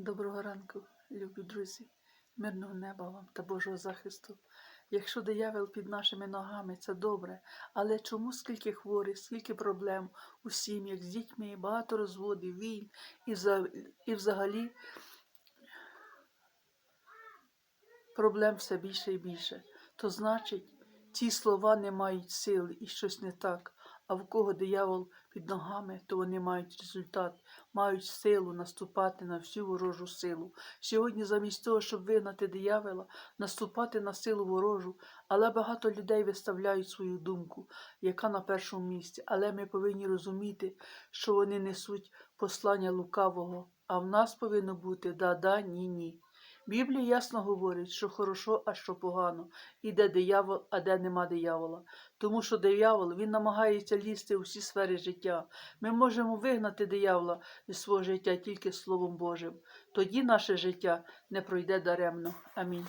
Доброго ранку, любі друзі, мирного неба вам та Божого захисту. Якщо диявол під нашими ногами, це добре, але чому скільки хворих, скільки проблем у сім'ях з дітьми, багато розводів, війн і, взагалі проблем все більше і більше. То значить, ці слова не мають сили і щось не так. А в кого диявол під ногами, то вони мають результат, мають силу наступати на всю ворожу силу. Сьогодні, замість того, щоб вигнати диявола, наступати на силу ворожу, але багато людей виставляють свою думку, яка на першому місці. Але ми повинні розуміти, що вони несуть послання лукавого, а в нас повинно бути да-да, ні-ні. Біблія ясно говорить, що хорошо, а що погано, і де диявол, а де нема диявола. Тому що диявол він намагається лізти у всі сфери життя. Ми можемо вигнати диявола із свого життя тільки Словом Божим. Тоді наше життя не пройде даремно. Амінь.